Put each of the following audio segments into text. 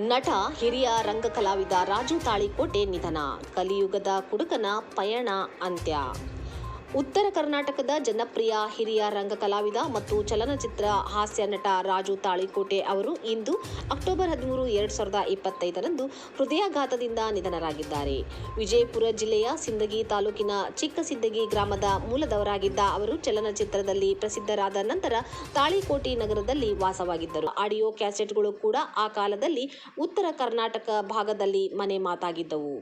ನಟ ಹಿರಿಯ ರಂಗ ಕಲಾವಿದ ರಾಜು ತಾಳಿಕೋಟೆ ನಿಧನ. ಕಲಿಯುಗದ ಕುಡುಕನ ಪಯಣ ಅಂತ್ಯ. ಉತ್ತರ ಕರ್ನಾಟಕದ ಜನಪ್ರಿಯ ಹಿರಿಯ ರಂಗ ಕಲಾವಿದ ಮತ್ತು ಚಲನಚಿತ್ರ ಹಾಸ್ಯ ನಟ ರಾಜು ತಾಳಿಕೋಟೆ ಅವರು ಇಂದು ಅಕ್ಟೋಬರ್ ಹದಿಮೂರು ಎರಡು ಸಾವಿರದ ಇಪ್ಪತ್ತೈದರಂದು ಹೃದಯಾಘಾತದಿಂದ ನಿಧನರಾಗಿದ್ದಾರೆ. ವಿಜಯಪುರ ಜಿಲ್ಲೆಯ ಸಿಂದಗಿ ತಾಲೂಕಿನ ಚಿಕ್ಕ ಸಿಂದಗಿ ಗ್ರಾಮದ ಮೂಲದವರಾಗಿದ್ದ ಅವರು ಚಲನಚಿತ್ರದಲ್ಲಿ ಪ್ರಸಿದ್ಧರಾದ ನಂತರ ತಾಳಿಕೋಟೆ ನಗರದಲ್ಲಿ ವಾಸವಾಗಿದ್ದರು. ಆಡಿಯೋ ಕ್ಯಾಸೆಟ್ಗಳು ಕೂಡ ಆ ಕಾಲದಲ್ಲಿ ಉತ್ತರ ಕರ್ನಾಟಕ ಭಾಗದಲ್ಲಿ ಮನೆ ಮಾತಾಗಿದ್ದವು.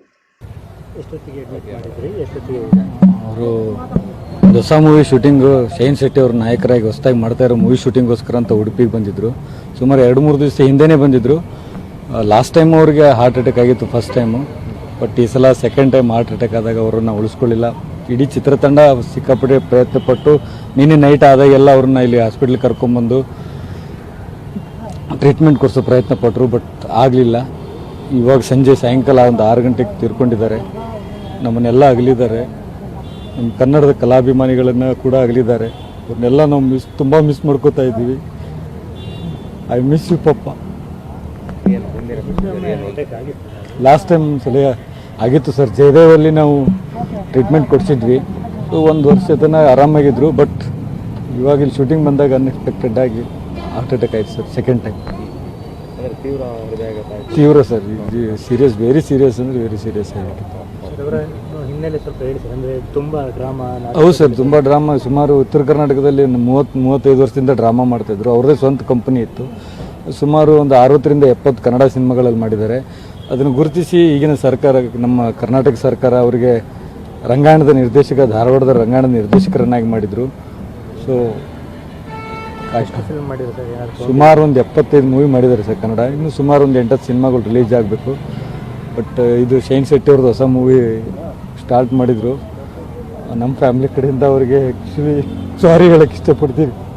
ಎಷ್ಟೊತ್ತಿಗೆ ಅಡ್ಮಿಟ್ ಮಾಡಿದ್ರಿ? ಎಷ್ಟೊತ್ತಿಗೆ ಅವರು ಹೊಸ ಮೂವಿ ಶೂಟಿಂಗು ಶೈನ್ ಶೆಟ್ಟಿ ಅವ್ರ ನಾಯಕರಾಗಿ ಹೊಸದಾಗಿ ಮಾಡ್ತಾ ಇರೋ ಮೂವಿ ಶೂಟಿಂಗ್ಗೋಸ್ಕರ ಅಂತ ಉಡುಪಿಗೆ ಬಂದಿದ್ದರು ಸುಮಾರು ಎರಡು ಮೂರು ದಿವಸ ಹಿಂದೆನೇ ಬಂದಿದ್ದರು ಲಾಸ್ಟ್ ಟೈಮ್ ಅವ್ರಿಗೆ ಹಾರ್ಟ್ ಅಟ್ಯಾಕ್ ಆಗಿತ್ತು ಫಸ್ಟ್ ಟೈಮು ಬಟ್ ಈ ಸಲ ಸೆಕೆಂಡ್ ಟೈಮ್ ಹಾರ್ಟ್ ಅಟ್ಯಾಕ್ ಆದಾಗ ಅವರನ್ನು ಉಳಿಸ್ಕೊಳ್ಳಿಲ್ಲ. ಇಡೀ ಚಿತ್ರತಂಡ ಸಿಕ್ಕಾಪಟ್ಟೆ ಪ್ರಯತ್ನ ಪಟ್ಟು ನಿನ್ನೆ ನೈಟ್ ಆದಾಗೆಲ್ಲ ಅವ್ರನ್ನ ಇಲ್ಲಿ ಹಾಸ್ಪಿಟ್ಲಿಗೆ ಕರ್ಕೊಂಬಂದು ಟ್ರೀಟ್ಮೆಂಟ್ ಕೊಡಿಸೋ ಪ್ರಯತ್ನ ಪಟ್ಟರು ಬಟ್ ಆಗಲಿಲ್ಲ. ಇವಾಗ ಸಂಜೆ ಸಾಯಂಕಾಲ ಒಂದು ಆರು ಗಂಟೆಗೆ ತೀರ್ಕೊಂಡಿದ್ದಾರೆ. ನಮ್ಮನ್ನೆಲ್ಲ ಅಗಲಿದ್ದಾರೆ. ನಮ್ಮ ಕನ್ನಡದ ಕಲಾಭಿಮಾನಿಗಳನ್ನು ಕೂಡ ಅಗಲಿದ್ದಾರೆ. ಅವ್ರನ್ನೆಲ್ಲ ನಾವು ಮಿಸ್ ತುಂಬ ಮಿಸ್ ಮಾಡ್ಕೋತಾ ಇದ್ದೀವಿ. ಐ ಮಿಸ್ ಯು ಪಪ್ಪ. ಲಾಸ್ಟ್ ಟೈಮ್ ಸಲ ಆಗಿತ್ತು ಸರ್ ಜಯದೇವಲ್ಲಿ ನಾವು ಟ್ರೀಟ್ಮೆಂಟ್ ಕೊಡಿಸಿದ್ವಿ. ಒಂದು ವರ್ಷ ತನಕ ಆರಾಮಾಗಿದ್ರು ಬಟ್ ಇವಾಗ ಇಲ್ಲಿ ಶೂಟಿಂಗ್ ಬಂದಾಗ ಅನ್ಎಕ್ಸ್ಪೆಕ್ಟೆಡ್ ಆಗಿ ಹಾರ್ಟ್ ಅಟ್ಯಾಕ್ ಆಯಿತು ಸರ್ ಸೆಕೆಂಡ್ ಟೈಮ್ ತೀವ್ರ ಸರ್ ಸೀರಿಯಸ್ ವೆರಿ ಸೀರಿಯಸ್ ಅಂದರೆ ವೆರಿ ಸೀರಿಯಸ್ ಆಗಿತ್ತು. ಅವರ ಹಿನ್ನೆಲೆ ಸ್ವಲ್ಪ ಹೇಳಿ ಸರ್ ಅಂದರೆ ತುಂಬ ಡ್ರಾಮಾ ಹೌದು ಸರ್ ತುಂಬ ಡ್ರಾಮಾ ಸುಮಾರು ಉತ್ತರ ಕರ್ನಾಟಕದಲ್ಲಿ ಮೂವತ್ತು ಮೂವತ್ತೈದು ವರ್ಷದಿಂದ ಡ್ರಾಮಾ ಮಾಡ್ತಾಯಿದ್ರು ಅವ್ರದ್ದೇ ಸ್ವಂತ ಕಂಪನಿ ಇತ್ತು. ಸುಮಾರು ಒಂದು ಅರವತ್ತರಿಂದ ಎಪ್ಪತ್ತು ಕನ್ನಡ ಸಿನಿಮಾಗಳಲ್ಲಿ ಮಾಡಿದ್ದಾರೆ. ಅದನ್ನು ಗುರುತಿಸಿ ಈಗಿನ ಸರ್ಕಾರ ನಮ್ಮ ಕರ್ನಾಟಕ ಸರ್ಕಾರ ಅವರಿಗೆ ರಂಗಾಯಣದ ನಿರ್ದೇಶಕ ಧಾರವಾಡದ ರಂಗಾಯಣದ ನಿರ್ದೇಶಕರನ್ನಾಗಿ ಮಾಡಿದರು. ಸೊ ಎಷ್ಟು ಫಿಲ್ಮ್ ಮಾಡಿದ್ರು ಸರ್? ಯಾರು? ಸುಮಾರು ಒಂದು ಎಪ್ಪತ್ತೈದು ಮೂವಿ ಮಾಡಿದ್ದಾರೆ ಸರ್ ಕನ್ನಡ. ಇನ್ನು ಸುಮಾರು ಒಂದು ಎಂಟತ್ತು ಸಿನಿಮಾಗಳು ರಿಲೀಸ್ ಆಗಬೇಕು. ಬಟ್ ಇದು ಶೈನ್ ಶೆಟ್ಟಿ ಅವ್ರದ್ದು ಹೊಸ ಮೂವಿ ಸ್ಟಾರ್ಟ್ ಮಾಡಿದರು. ನಮ್ಮ ಫ್ಯಾಮಿಲಿ ಕಡೆಯಿಂದ ಅವರಿಗೆ ಆ್ಯಕ್ಚುಲಿ ಸಾರಿ ಹೇಳಕ್ಕೆ ಇಷ್ಟಪಡ್ತೀವಿ